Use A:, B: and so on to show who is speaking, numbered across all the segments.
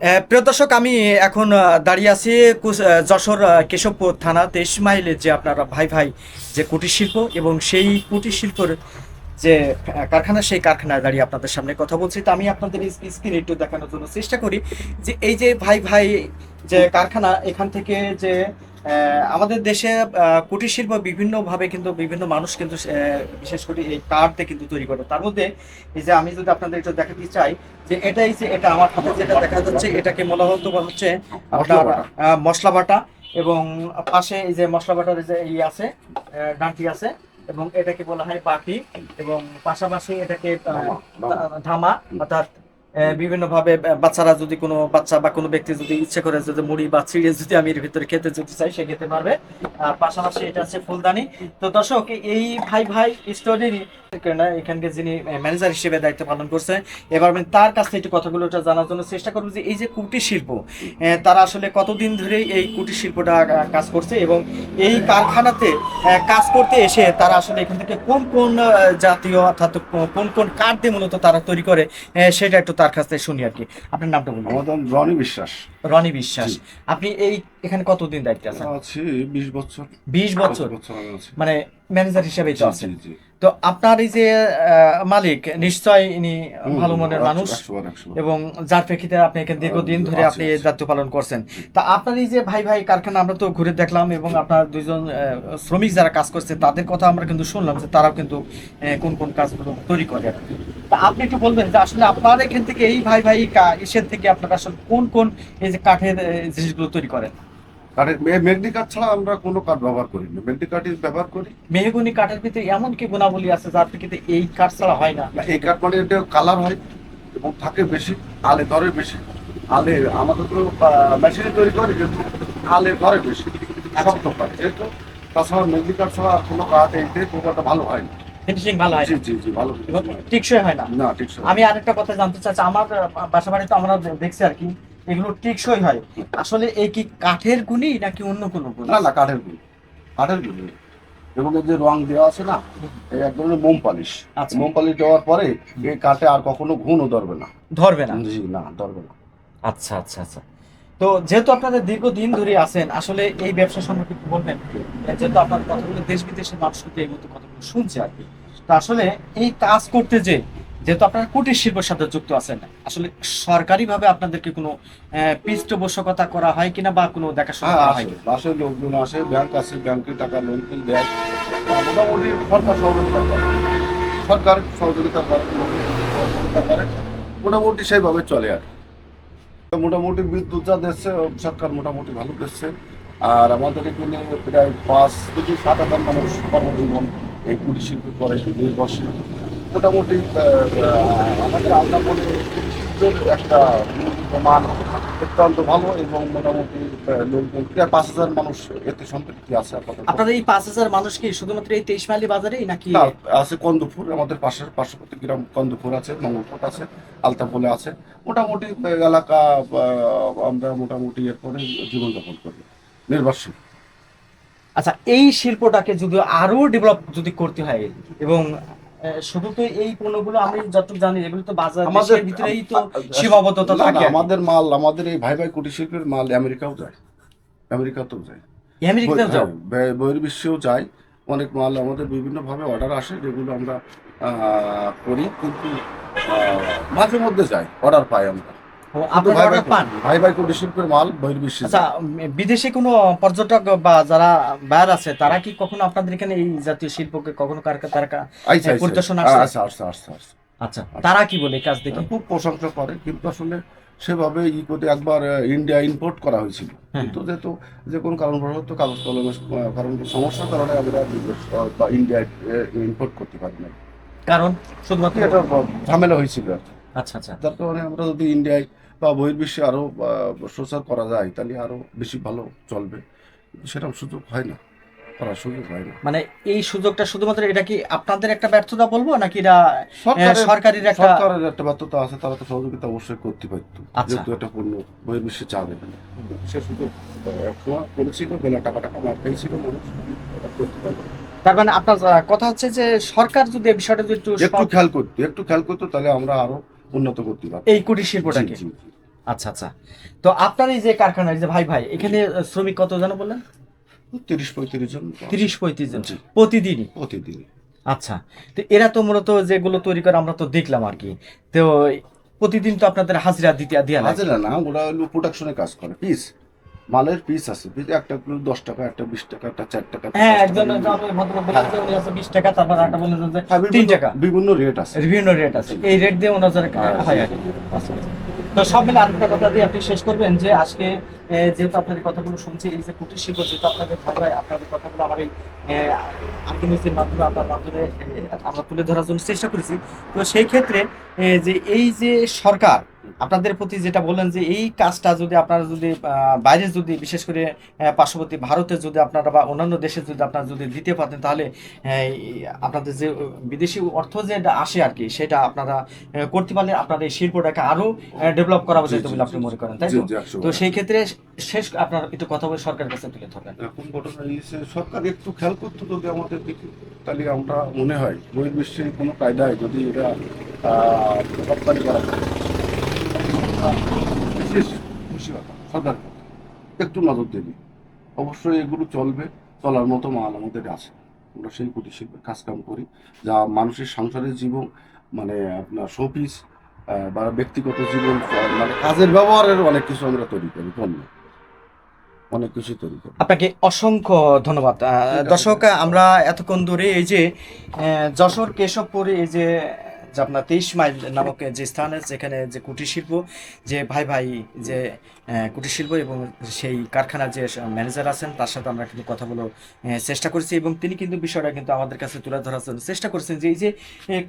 A: প্রিয় দর্শক, আমি এখন দাঁড়িয়ে আছি যশোর কেশবপুর থানা তেইশ মাইলে যে আপনারা ভাই ভাই যে কুটির শিল্প এবং সেই কুটির শিল্পের যে কারখানা, সেই কারখানায় দাঁড়িয়ে আপনাদের সামনে কথা বলছি। তো আমি আপনাদের স্ক্রিন একটু দেখানোর জন্য চেষ্টা করি যে এই যে ভাই ভাই যে কারখানা, এখান থেকে যে আমাদের দেশে কুটির শিল্প বিভিন্নভাবে কিন্তু বিভিন্ন মানুষ কিন্তু বিশেষ করে এই কার্ডে কিন্তু তৈরি করে তার মধ্যে এই যে আমি যদি আপনাদের একটু দেখাতে চাই যে এটাই যে এটা আমার হাতে যেটা দেখা যাচ্ছে এটাকে মূলত বলা হচ্ছে আপনার মশলা বাটা এবং পাশে এই যে মশলা বাটার যে ই আছে ডাঁটি আছে এবং এটাকে বলা হয় বাটি এবং পাশাপাশি এটাকে।
B: ধামা
A: অর্থাৎ বিভিন্ন ভাবে বাচ্চারা যদি কোনো বাচ্চা বা কোনো ব্যক্তি যদি ইচ্ছে করে যদি মুড়ি বা চিড়ে যদি আমি এর ভিতরে খেতে যেতে চাই, সে খেতে পারবে। আর পাশাপাশি এটা আছে ফুলদানি। তো দর্শক, এই ভাই ভাই স্টোরেরই এখানকে যিনি ম্যানেজার হিসেবে দায়িত্ব পালন করছে এবার আমি তার কাছ থেকে একটু কথাগুলো জানার জন্য চেষ্টা করব যে এই যে কুটির শিল্প তারা আসলে কতদিন ধরে এই কুটির শিল্পটা কাজ করছে এবং এই কারখানাতে কাজ করতে এসে তারা আসলে এখান থেকে কোন কোন জাতীয় অর্থাৎ কোন কোন কাঠ দিয়ে মূলত তারা তৈরি করে সেটা একটু তার কাছ থেকে শুনি আর কি। আপনার নামটা বলুন।
B: আমার নাম রনি বিশ্বাস।
A: রনি বিশ্বাস। আপনি এই এখানে কতদিন দায়িত্বে আছেন?
B: আছি বিশ বছর।
A: বিশ বছর? মানে ম্যানেজার হিসেবেই তো আছেন। তো আপনার এই যে মালিক নিশ্চয় ইনি ভালো মনের মানুষ। এবং যার প্রেক্ষিতে আপনি এখানে দীর্ঘদিন ধরে আপনি এই দায়িত্ব পালন করছেন। তা আপনার এই যে ভাই ভাই কারখানা আমরা তো ঘুরে দেখলাম এবং আপনার দুইজন আহ, শ্রমিক যারা কাজ করছে তাদের কথা আমরা কিন্তু শুনলাম যে তারাও কিন্তু কোন কোন কাজগুলো তৈরি করে। তা আপনি একটু বলবেন যে আসলে আপনার এখান থেকে এই ভাই ভাই ইসের থেকে আপনারা আসলে কোন কোন এই যে কাঠের জিনিসগুলো তৈরি করেন?
B: কাঠের মে- মেগনি কাঠ ছাড়া আমরা কোনো কাঠ ব্যবহার করি না। মেগনি কাঠই ব্যবহার করি।
A: মেহগুনি কাঠের ভিতরে এমন কি গুণাবলী আছে যার প্রেক্ষিতে এই কাঠ ছাড়া হয় না?
B: এই কাঠ মানে এটা কালার হয় এবং থাকে বেশি আলে বেশি। আলে আমাদের তো মেশিনে তৈরি করি কিন্তু আলে ধরে বেশি শক্ত কাঠ যেহেতু তাছাড়া মেগনি কাঠ ছাড়া কোনো কাঠ এইতে খুব একটা ভালো হয় না।
A: ফিনিশিং ভালো হয়
B: জি জি জি ভালো
A: এবং টিকসই হয় না?
B: না
A: আমি আরেকটা কথা জানতে চাচ্ছি আমার বাসা বাড়িতে আমরা দেখছি আর কি এগুলো টেকসই হয়। আসলে এই কি কাঠের গুণই নাকি অন্য কোনো গুণ?
B: না না কাঠেরগুলো কাঠেরগুলো এবং এই যে রং দেওয়া আছে না এই এক ধরনের মোম পালিশ।
A: আচ্ছা।
B: মোম পালিশ দেওয়ার পরে এই কাঠে আর কখনো ঘুণও ধরবে না।
A: ধরবে না?
B: জি না ধরবে না।
A: আচ্ছা আচ্ছা আচ্ছা। তো যেহেতু আপনাদের দীর্ঘদিন ধরে আছেন আসলে এই ব্যবসা সম্পর্কে একটু বলবেন। যেহেতু আপনার কথাগুলো দেশ বিদেশের মানুষ এই মতো কথাগুলো শুনছে। আর কি তো আসলে এই কাজ করতে যে যেহেতু আপনারা কুটির শিল্পের সাথে যুক্ত আছেন আসলে সরকারিভাবে আপনাদেরকে কোনো পৃষ্ঠপোষকতা করা হয় কিনা বা কোনো দেখাশোনা করা হয়?
B: আসে লোকজন আসে ব্যাংক আছে ব্যাংকে টাকা লোন টোন দেয়। মোটামুটি সরকার সহযোগিতা করে। সরকার সহযোগিতা করে মোটামুটি সেইভাবে চলে আর মোটামুটি বিদ্যুৎ যা দিচ্ছে সরকার মোটামুটি ভালো দিচ্ছে। আর আমাদের এখানে প্রায় পাঁচ থেকে সাত হাজার মানুষ কর্মজীবন এই কুটির শিল্প করে নির্ভরশীল মোটামুটি আমাদের শিল্পের একটা মান অত্যন্ত ভালো এবং মোটামুটি লোকজন প্রায় পাঁচ হাজার মানুষ এতে সম্পৃক্তি আছে
A: আপনাদের এই পাঁচ হাজার মানুষ কি শুধুমাত্র এই তেইশ মাইলি বাজারেই নাকি?
B: আছে কন্দপুর আমাদের পাশের পার্শ্ববর্তী গ্রাম কন্দপুর আছে মঙ্গলকোট আছে আলতাপোলে আছে। মোটামুটি এলাকা আমরা মোটামুটি এরপরে জীবনযাপন করি নির্ভরশীল।
A: আচ্ছা এই শিল্পটাকে যদি আরও ডেভেলপ যদি করতে হয় এবং শুধু তো এই পণ্যগুলো আমি যতটুকু জানি এগুলো তো বাজার
B: আমাদের
A: ভিতরেই তো সীমাবদ্ধতা থাকে
B: আমাদের মাল আমাদের এই ভাই ভাই কুটির শিল্পের মাল আমেরিকাও যায়। আমেরিকাতেও যায়।
A: আমেরিকাতেও যাও?
B: হ্যাঁ, বহির্বিশ্বেও যায়। অনেক মাল আমাদের বিভিন্নভাবে অর্ডার আসে যেগুলো আমরা আহ, করি কিন্তু মাঝে মধ্যে যাই অর্ডার পাই আমরা।
A: আচ্ছা বিদেশে কোনো পর্যটক বা যারা বাইরে আছে তারা কি কখনো আপনাদের এখানে এই জাতীয় শিল্পকে কখনো কার তারা
B: আচ্ছা, আচ্ছা,
A: পরিদর্শন
B: আচ্ছা,
A: তারা কি বলে কাজ দেখে?
B: খুব প্রশংসা করে কিন্তু আসলে সেভাবে ই করতে একবার ইন্ডিয়া ইম্পোর্ট করা হয়েছিল।
A: হ্যাঁ।
B: কিন্তু যেহেতু যে কোনো কারণবশত কাগজ কলমের কারণ সমস্যার কারণে আমরা বা ইন্ডিয়া ইম্পোর্ট করতে পারি না
A: কারণ শুধুমাত্র
B: এটা ঝামেলা হয়েছিল আর কি।
A: আচ্ছা আচ্ছা।
B: যার কারণে আমরা যদি ইন্ডিয়ায় বা বহির্বিশ্বে আরও আহ, প্রচার করা যায় তাহলে আরও বেশি ভালো চলবে। সেরকম সুযোগ হয় না করার সুযোগ হয় না।
A: মানে এই সুযোগটা শুধুমাত্র এটা কি আপনাদের একটা ব্যর্থতা বলব নাকি এটা
B: সরকারের
A: একটা
B: সরকারের একটা ব্যর্থতা আছে তারা তো সহযোগিতা অবশ্যই করতে পারতো।
A: আচ্ছা।
B: যেহেতু এটা পণ্য বহির্বিশ্বে যাবে সে সুযোগ করেছিল বেলা টাকা টাকা মার পেয়েছিল মানুষ করতে পারবে।
A: তার মানে আপনার কথা হচ্ছে যে সরকার যদি এই বিষয়টা যদি একটু
B: একটু খেয়াল করতো একটু খেয়াল করতো তাহলে আমরা আরও উন্নত করতে পারতাম
A: এই কুটির শিল্পটাকে। আচ্ছা আচ্ছা। তো আপনার এই যে কারখানা এই যে ভাই ভাই এখানে শ্রমিক কত জন বললেন?
B: তিরিশ পঁয়ত্রিশ জন।
A: তিরিশ পঁয়ত্রিশ জন।
B: প্রতিদিনই?
A: প্রতিদিনই।
B: প্রতিদিন
A: আচ্ছা। তো এরা তো মূলত যেগুলো তৈরি করে আমরা তো দেখলাম আর কি। তো প্রতিদিন তো আপনাদের হাজিরা দিতে দেওয়া
B: হাজিরা না ওরা হলো প্রোডাকশনে কাজ করে পিস মালের পিস আছে পিস একটা কিলো দশ টাকা একটা বিশ টাকা একটা চার টাকা
A: হ্যাঁ একজন বিশ টাকা তারপর একটা বললেন যে
B: হ্যাঁ,
A: তিন টাকা।
B: বিভিন্ন রেট আছে।
A: বিভিন্ন রেট আছে। এই রেট দিয়ে ওনার হয় আর কি। তো সব মিলে আরেকটা কথা দিয়ে আপনি শেষ করবেন যে আজকে যেহেতু আপনাদের কথাগুলো শুনছি এই যে কুটির শিল্প যেহেতু আপনাদের ভাষায় আপনাদের কথাগুলো আমার এই আর্কিমিসের মাধ্যমে আপনার মাধ্যমে আমরা তুলে ধরার জন্য চেষ্টা করেছি। তো সেই ক্ষেত্রে যে এই যে সরকার আপনাদের প্রতি যেটা বললেন যে এই কাজটা যদি আপনারা যদি আহ, বাইরে যদি বিশেষ করে পার্শ্ববর্তী ভারতে যদি আপনারা বা অন্যান্য দেশে যদি আপনারা যদি দিতে পারতেন তাহলে আপনাদের যে বিদেশি অর্থ যে আসে আর কি সেটা আপনারা করতে পারলে আপনাদের এই শিল্পটাকে আরও ডেভেলপ করা যেত বলে আপনি মনে করেন তাই তো। সেই ক্ষেত্রে শেষ আপনার একটু কথা বলে সরকারের কাছে তুলে ধরবেন
B: এখন ঘটনা সরকার একটু খেয়াল করতে যদি আমাদের দিকে তাহলে আমরা মনে হয় বহির্বিশ্বের কোনো কায়দায় যদি এটা আহ, রপ্তানি করা বিশেষ কথা একটু নজর দেবে অবশ্যই এগুলো চলবে চলার মতো মাল আমাদের আছে। আমরা সেই কুটির শিল্পে কাজকাম করি যা মানুষের সংসারের জীবন মানে আপনার শোপিস বা ব্যক্তিগত জীবন মানে কাজের ব্যবহারের অনেক কিছু আমরা তৈরি করি পণ্য অনেক কিছু তৈরি করি।
A: আপনাকে অসংখ্য ধন্যবাদ। দর্শক আমরা এতক্ষণ ধরে এই যে যশোর কেশবপুরে এই যে যে আপনার তেইশ মাইল নামক যে স্থান আছে, যেখানে যে কুটির শিল্প, যে ভাই ভাই যে কুটির শিল্প এবং সেই কারখানার যে ম্যানেজার আছেন, তার সাথে আমরা কিন্তু কথা বলো চেষ্টা করেছি এবং তিনি কিন্তু বিষয়টা কিন্তু আমাদের কাছে তুলে ধরার জন্য চেষ্টা করছেন যে এই যে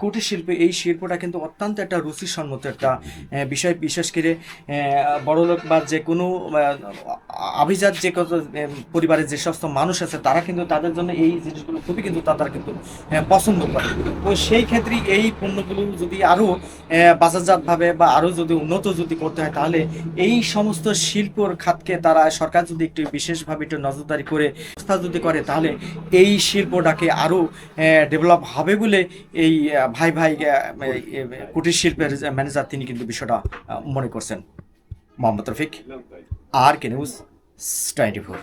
A: কুটির শিল্প, এই শিল্পটা কিন্তু অত্যন্ত একটা রুচিসম্মত একটা বিষয়। বিশেষ করে বড় লোক বা যে কোনো আভিজাত যে কত পরিবারের যে সমস্ত মানুষ আছে, তারা কিন্তু তাদের জন্য এই জিনিসগুলো খুবই কিন্তু তারা কিন্তু পছন্দ করে। তো সেই ক্ষেত্রে এই পণ্যগুলো যদি আরও আহ, বাজারজাতভাবে বা আরও যদি উন্নত যদি করতে হয় তাহলে এই সমস্ত শিল্পর খাতকে তারা সরকার যদি একটু বিশেষভাবে একটু নজরদারি করে ব্যবস্থা যদি করে তাহলে এই শিল্পটাকে আরও ডেভেলপ হবে বলে এই ভাই ভাই কুটির শিল্পের ম্যানেজার তিনি কিন্তু বিষয়টা মনে করছেন। মোহাম্মদ রফিক আর কে নিউজ টোয়েন্টি ফোর